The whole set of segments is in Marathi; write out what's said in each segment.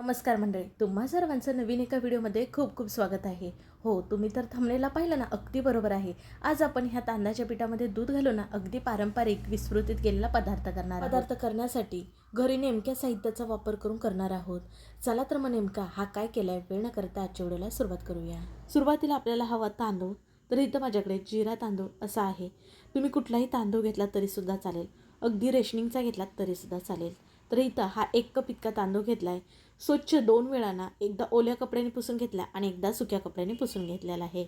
नमस्कार मंडळी तुम्हा सर्वांचं नवीन एका व्हिडिओमध्ये खूप खूप स्वागत आहे. हो तुम्ही तर थांबलेला पाहिलं ना अगदी बरोबर आहे. आज आपण ह्या तांदळाच्या पिठामध्ये दूध घालून ना अगदी पारंपरिक विस्मृतीत केलेला पदार्थ करणार पदार्थ करण्यासाठी घरी नेमक्या साहित्याचा वापर करून करणार आहोत. चला तर मग नेमका हा काय केलाय वेळ न करता आजच्या व्हिडिओला सुरुवात करूया. सुरुवातीला आपल्याला हवा तांदूळ तर इथं माझ्याकडे जिरा तांदूळ असा आहे. तुम्ही कुठलाही तांदूळ घेतला तरीसुद्धा चालेल. अगदी रेशनिंगचा घेतलात तरीसुद्धा चालेल. तर इथं हा एक कप इतका तांदूळ घेतला आहे स्वच्छ दोन वेळांना एकदा ओल्या कपड्याने पुसून घेतला आणि एकदा सुक्या कपड्याने पुसून घेतलेला आहे.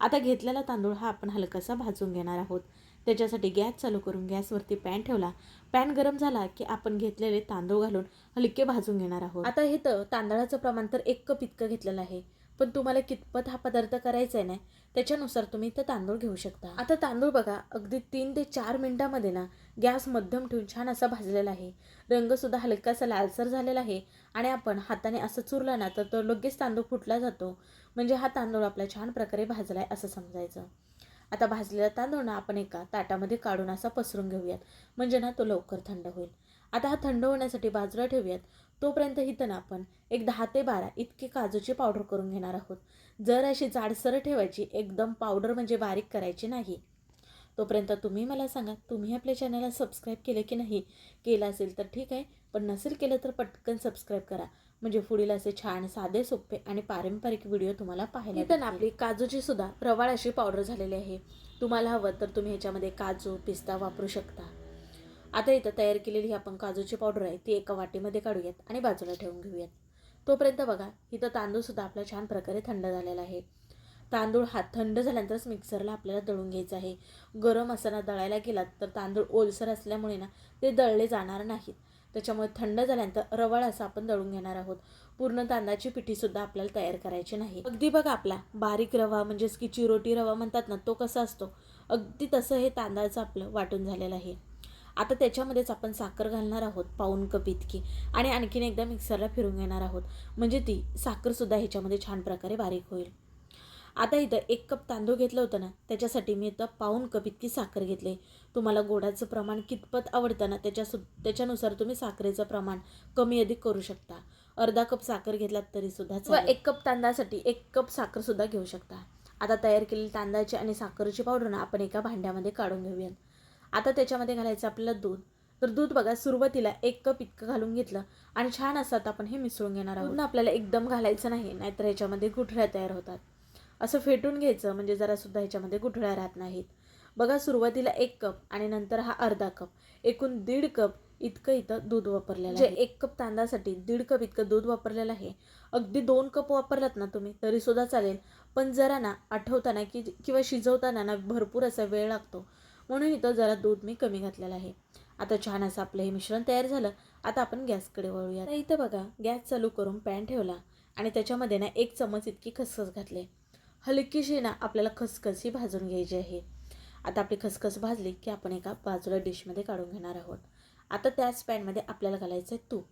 आता घेतलेला तांदूळ हा आपण हलकासा भाजून घेणार आहोत. त्याच्यासाठी गॅस चालू करून गॅसवरती पॅन ठेवला. पॅन गरम झाला की आपण घेतलेले तांदूळ घालून हलके भाजून घेणार आहोत. आता हे तर तांदळाचं प्रमाण तर एक कप इतकं घेतलेलं आहे. पण तुम्हाला कितपत हा पदार्थ करायचा आहे ना त्याच्यानुसार तुम्ही इथं तांदूळ घेऊ शकता. आता तांदूळ बघा अगदी तीन ते चार मिनटामध्ये ना गॅस मध्यम ठेवून छान असा भाजलेला आहे. रंगसुद्धा हलकासा लालसर झालेला आहे आणि आपण हाताने असं चुरला ना तर तो लगेच तांदूळ फुटला जातो. म्हणजे हा तांदूळ आपला छान प्रकारे भाजला आहे असं समजायचं. आता भाजलेला तांदूळ ना आपण एका ताटामध्ये काढून असा पसरून घेऊयात. म्हणजे ना तो लवकर थंड होईल. आता हा थंड होण्यासाठी बाजूला ठेवूयात. तोपर्यंत इथं आपण एक दहा ते बारा इतके काजूची पावडर करून घेणार आहोत. जर अशी जाडसर ठेवायची एकदम पावडर म्हणजे बारीक करायची नाही. तोपर्यंत तुम्ही मला सांगा तुम्ही आपल्या चॅनलला सबस्क्राईब केलं की नाही? केलं असेल तर ठीक आहे पण नसेल केलं तर पटकन सबस्क्राईब करा. म्हणजे पुढील असे छान साधे सोपे आणि पारंपरिक व्हिडिओ तुम्हाला पाहायला इथं ना आपली काजूची सुद्धा रवाळ अशी पावडर झालेली आहे. तुम्हाला हवं तर तुम्ही ह्याच्यामध्ये काजू पिस्ता वापरू शकता. आता इथं तयार केलेली ही आपण काजूची पावडर आहे ती एका वाटीमध्ये काढूयात आणि बाजूला ठेवून घेऊयात. तोपर्यंत बघा इथं तांदूळसुद्धा आपला छान प्रकारे थंड झालेला आहे. तांदूळ हा थंड झाल्यानंतरच मिक्सरला आपल्याला दळून घ्यायचा आहे. गरम असताना दळायला गेलात तर तांदूळ ओलसर असल्यामुळे ना ते दळले जाणार नाहीत. त्याच्यामुळे थंड झाल्यानंतर रवाळ असं आपण दळून घेणार आहोत. पूर्ण तांदळाची पिठीसुद्धा आपल्याला तयार करायची नाही. अगदी बघा आपला बारीक रवा म्हणजेच की चिरोटी रवा म्हणतात ना तो कसा असतो? अगदी तसं हे तांदळाचं आपलं वाटून झालेलं आहे. आता त्याच्यामध्येच आपण साखर घालणार आहोत पाऊन कप इतकी. आणि आणखीन एकदा मिक्सरला फिरून घेणार आहोत. म्हणजे ती साखरसुद्धा ह्याच्यामध्ये छान प्रकारे बारीक होईल. आता इथं एक कप तांदूळ घेतलं होतं ना त्याच्यासाठी मी इथं पाऊन कप इतकी साखर घेतले. तुम्हाला गोडाचं प्रमाण कितपत आवडतं ना त्याच्या सु त्याच्यानुसार तुम्ही साखरेचं प्रमाण कमी अधिक करू शकता. अर्धा कप साखर घेतलात तरीसुद्धा किंवा एक कप तांदळासाठी एक कप साखरसुद्धा घेऊ शकता. आता तयार केलेली तांदळाची आणि साखरेची पावडर ना आपण एका भांड्यामध्ये काढून घेऊयात. आता त्याच्यामध्ये घालायचं आपल्याला दूध. तर दूध बघा सुरुवातीला एक कप इतकं घालून घेतलं आणि छान असतात आपण हे मिसळून घेणार आहोत. ना आपल्याला एकदम घालायचं नाही नाहीतर ह्याच्यामध्ये गुठळ्या तयार होतात. असं फेटून घ्यायचं म्हणजे जरासुद्धा ह्याच्यामध्ये गुठळ्या राहत नाहीत. बघा सुरुवातीला एक कप आणि नंतर हा अर्धा कप. एकूण दीड कप इतकं इथं दूध वापरलेलं आहे. एक कप तांदळासाठी दीड कप इतकं दूध वापरलेलं आहे. अगदी दोन कप वापरलात ना तुम्ही तरीसुद्धा चालेल. पण जरा ना आठवताना की किंवा शिजवताना ना भरपूर असा वेळ लागतो. म्हणून इथं जरा दूध मी कमी घातलेलं आहे. आता छान असं आपलं हे मिश्रण तयार झालं. आता आपण गॅसकडे वळूया. इथं बघा गॅस चालू करून पॅन ठेवला आणि त्याच्यामध्ये ना एक चमच इतकी खसखस घातले. हलकीशी ना आपल्याला खसखस ही भाजून घ्यायची आहे. आता आपली खसखस भाजली की आपण एका बाजूला डिशमध्ये काढून घेणार आहोत. आता त्याच पॅनमध्ये आपल्याला घालायचं आहे तूप.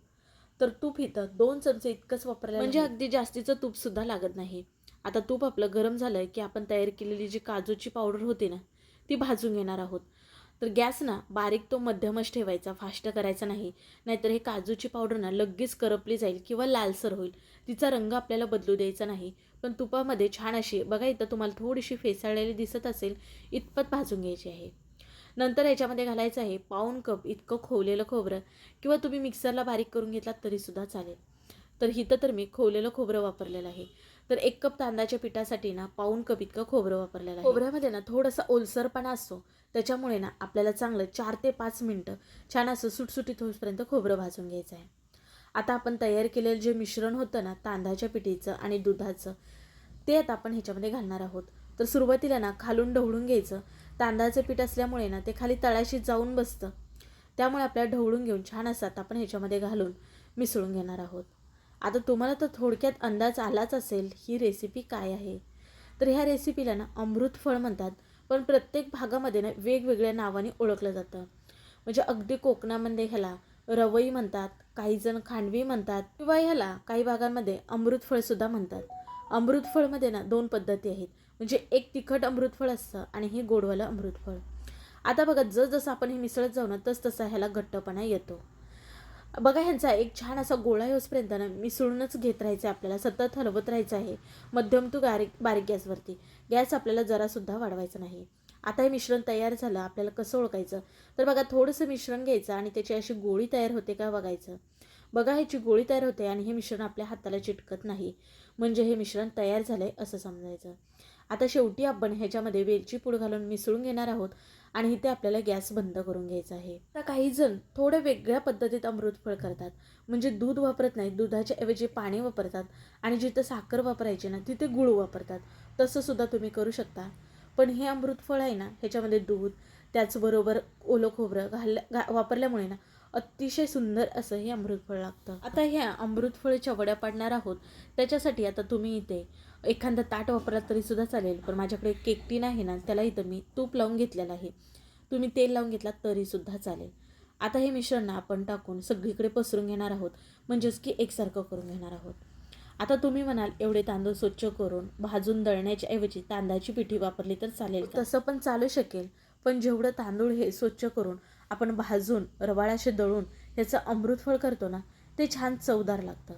तर तूप इथं दोन चमचे इतकंच वापरलं म्हणजे अगदी जास्तीचं तूपसुद्धा लागत नाही. आता तूप आपलं गरम झालं की आपण तयार केलेली जी काजूची पावडर होती ना ती भाजून घेणार आहोत. तर गॅस ना बारीक तो मध्यमच ठेवायचा फास्ट करायचा नाही. नाहीतर हे काजूची पावडर ना लगेच करपली जाईल किंवा लालसर होईल. तिचा रंग आपल्याला बदलू द्यायचा नाही. पण तुपामध्ये छान अशी बघा इथं तुम्हाला थोडीशी फेसाळलेली दिसत असेल इतपत भाजून घ्यायची आहे. नंतर याच्यामध्ये घालायचं आहे पाऊन कप इतकं खोवलेलं खोबरं किंवा तुम्ही मिक्सरला बारीक करून घेतलात तरीसुद्धा चालेल. तर हिथं तर मी खोवलेलं खोबरं वापरलेलं आहे. तर एक कप तांदळाच्या पिठासाठी ना पाऊन कप इतकं खोबरं वापरलेलं आहे. खोबऱ्यामध्ये ना थोडासा ओलसरपणा असतो. त्याच्यामुळे ना आपल्याला चांगलं चार ते पाच मिनटं छान असं सुटसुटीत होईपर्यंत खोबरं भाजून घ्यायचं आहे. आता आपण तयार केलेलं जे मिश्रण होतं ना तांदळाच्या पिठीचं आणि दुधाचं ते आता आपण ह्याच्यामध्ये घालणार आहोत. तर सुरुवातीला ना खालून ढवळून घ्यायचं. तांदळाचं पीठ असल्यामुळे ना ते खाली तळाशी जाऊन बसतं. त्यामुळे आपल्याला ढवळून घेऊन छान असतात आपण ह्याच्यामध्ये घालून मिसळून घेणार आहोत. आता तुम्हाला तर थोडक्यात अंदाज आलाच असेल ही रेसिपी काय आहे. तर ह्या रेसिपीला ना अमृत फळ म्हणतात. पण प्रत्येक भागामध्ये ना वेगवेगळ्या नावाने ओळखलं जातं. म्हणजे अगदी कोकणामध्ये ह्याला रवई म्हणतात काही जण खांडवी म्हणतात किंवा ह्याला काही भागांमध्ये अमृत फळसुद्धा म्हणतात. अमृत फळमध्ये ना दोन पद्धती आहेत. म्हणजे एक तिखट अमृत फळ असतं आणि हे गोडवालं अमृत फळ. आता बघा जसजसं आपण हे मिसळत जाऊ ना तसतसा ह्याला घट्टपणा येतो. बघा ह्यांचा एक छान असा गोळा येऊसपर्यंत ना मिसळूनच घेत राहायचं आहे आपल्याला. सतत हलवत राहायचं आहे. मध्यम तू गारीक बारीक गॅसवरती. गॅस आपल्याला जरासुद्धा वाढवायचा नाही. आता हे मिश्रण तयार झालं आपल्याला कसं ओळखायचं? तर बघा थोडंसं मिश्रण घ्यायचं आणि त्याची अशी गोळी तयार होते का बघायचं. बघा ह्याची गोळी तयार होते आणि हे मिश्रण आपल्या हाताला चिटकत नाही. म्हणजे हे मिश्रण तयार झालं आहे असं समजायचं. आता शेवटी आपण ह्याच्यामध्ये वेलची पूड घालून मिसळून घेणार आहोत. आणि इथे आपल्याला गॅस बंद करून घ्यायचा आहे. आता काही जण थोड्या वेगळ्या पद्धतीत अमृतफळ करतात. म्हणजे दूध वापरत नाहीत. दुधाच्या ऐवजी पाणी वापरतात. आणि जिथं साखर वापरायची ना तिथे गुळ वापरतात. तसंसुद्धा तुम्ही करू शकता. पण हे अमृतफळ आहे ना ह्याच्यामध्ये दूध त्याचबरोबर ओलं खोबरं घाल घा वापरल्यामुळे ना अतिशय सुंदर असं हे अमृतफळ लागतं. आता ह्या अमृतफळीच्या वड्या पाडणार आहोत. त्याच्यासाठी आता तुम्ही इथे एखादं ताट वापरला तरीसुद्धा चालेल. पण माझ्याकडे केक टीन आहे ना त्याला इथं मी तूप लावून घेतलेलं आहे. तुम्ही तेल लावून घेतला तरीसुद्धा चालेल. आता हे मिश्रण आपण टाकून सगळीकडे पसरून घेणार आहोत. म्हणजेच की एकसारखं करून घेणार आहोत. आता तुम्ही म्हणाल एवढे तांदूळ स्वच्छ करून भाजून दळण्याच्या ऐवजी तांदळाची पिठी वापरली तर चालेल तसं पण चालू शकेल. पण जेवढं तांदूळ हे स्वच्छ करून आपण भाजून रवाळ्याशी दळून ह्याचं अमृतफळ करतो ना ते छान चवदार लागतं.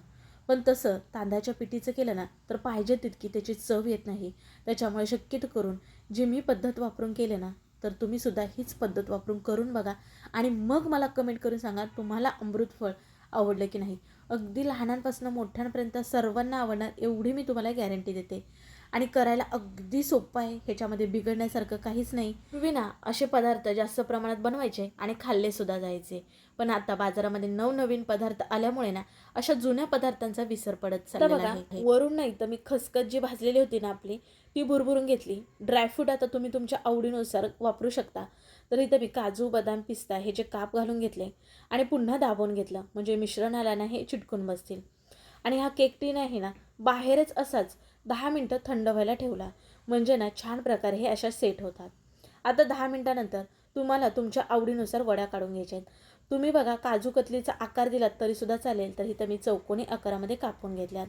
पण तसं तांदळाच्या पिठीचं केलं ना तर पाहिजे तितकी त्याची चव येत नाही. त्याच्यामुळे शक्यतो करून जी मी पद्धत वापरून केले ना तर तुम्ही सुद्धा हीच पद्धत वापरून करून बघा. आणि मग मला कमेंट करून सांगा तुम्हाला अमृतफळ आवडलं की नाही? अगदी लहानांपासून मोठ्यांपर्यंत सर्वांना आवडणार एवढी मी तुम्हाला गॅरंटी देते. आणि करायला अगदी सोपं आहे. ह्याच्यामध्ये बिघडण्यासारखं काहीच नाही. तुम्ही ना असे पदार्थ जास्त प्रमाणात बनवायचे आणि खाल्ले सुद्धा जायचे. पण आता बाजारामध्ये नवनवीन पदार्थ आल्यामुळे ना अशा जुन्या पदार्थांचा विसर पडत चाललेला आहे. वरून नाही तर मी खसखस जी भाजलेली होती ना आपली ती भुरभुरून घेतली. ड्रायफ्रूट आता तुम्ही तुमच्या आवडीनुसार वापरू शकता. तर इथं मी काजू बदाम पिस्ता हे जे काप घालून घेतले आणि पुन्हा दाबवून घेतलं. म्हणजे मिश्रणाला ना हे चिटकून बसतील. आणि हा केक टीन आहे ना बाहेरच असाच दहा मिनटं थंड व्हायला ठेवला. म्हणजे ना छान प्रकारे हे अशा सेट होतात. आता दहा मिनटानंतर तुम्हाला तुमच्या आवडीनुसार वड्या काढून घ्यायच्या आहेत. तुम्ही बघा काजू कतलीचा आकार दिलात तरीसुद्धा चालेल तर इथं मी चौकोनी आकारामध्ये कापून घेतल्यात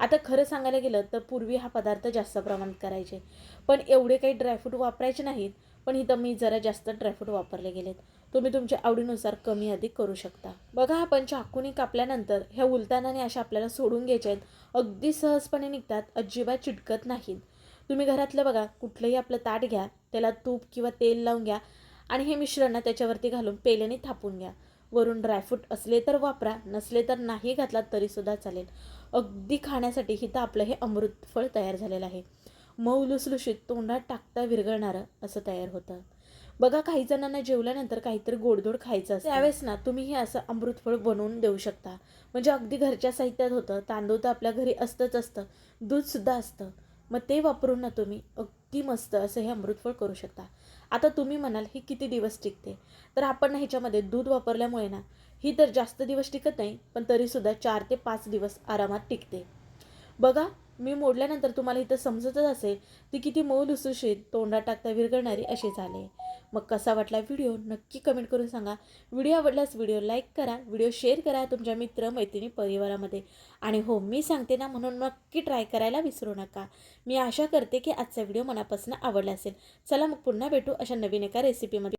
आता खरं सांगायला गेलं तर पूर्वी हा पदार्थ जास्त प्रमाणात करायचे. पण एवढे काही ड्रायफ्रूट वापरायचे नाहीत पण इथं मी जरा जास्त ड्रायफ्रूट वापरले गेलेत. तुम्ही तुमच्या आवडीनुसार कमी अधिक करू शकता. बघा आपण चाकूनी कापल्यानंतर ह्या उलतानाने अशा आपल्याला सोडून घ्यायच्या आहेत. अगदी सहजपणे निघतात अजिबात चिटकत नाहीत. तुम्ही घरातलं बघा कुठलंही आपलं ताट घ्या त्याला तूप किंवा तेल लावून घ्या आणि हे मिश्रण त्याच्यावरती घालून पेल्याने थापून घ्या. वरून ड्रायफ्रूट असले तर वापरा नसले तर नाही घातलात तरीसुद्धा चालेल. अगदी खाण्यासाठी हिथं आपलं हे अमृत फळ तयार झालेलं आहे. मऊ लुसलुशीत तोंडात टाकता विरघळणारं असं तयार होतं. बघा काही जणांना जेवल्यानंतर काहीतरी गोडधोड खायचं असतं. त्यावेळेस ना तुम्ही हे असं अमृतफळ बनवून देऊ शकता. म्हणजे अगदी घरच्या साहित्यात होतं तांदूळ तर आपल्या घरी असतंच असतं दूधसुद्धा असतं. मग ते वापरून ना तुम्ही अगदी मस्त असं हे अमृतफळ करू शकता. आता तुम्ही म्हणाल हे किती दिवस टिकते? तर आपण ना ह्याच्यामध्ये दूध वापरल्यामुळे ना ही तर जास्त दिवस टिकत नाही पण तरीसुद्धा चार ते पाच दिवस आरामात टिकते. बघा मी मोडल्यानंतर तुम्हाला इथं समजतच असेल ती किती मऊ लुसुशीत तोंडात टाकता विरघळणारी अशी झाले. मग कसा वाटला व्हिडिओ नक्की कमेंट करून सांगा. व्हिडिओ आवडल्यास व्हिडिओ लाईक करा व्हिडिओ शेअर करा तुमच्या मित्र मैत्रिणी परिवारामध्ये. आणि हो मी सांगते ना म्हणून नक्की ट्राय करायला विसरू नका. मी आशा करते की आजचा व्हिडिओ मनापासून आवडला असेल. चला मग पुन्हा भेटू अशा नवीन एका रेसिपीमध्ये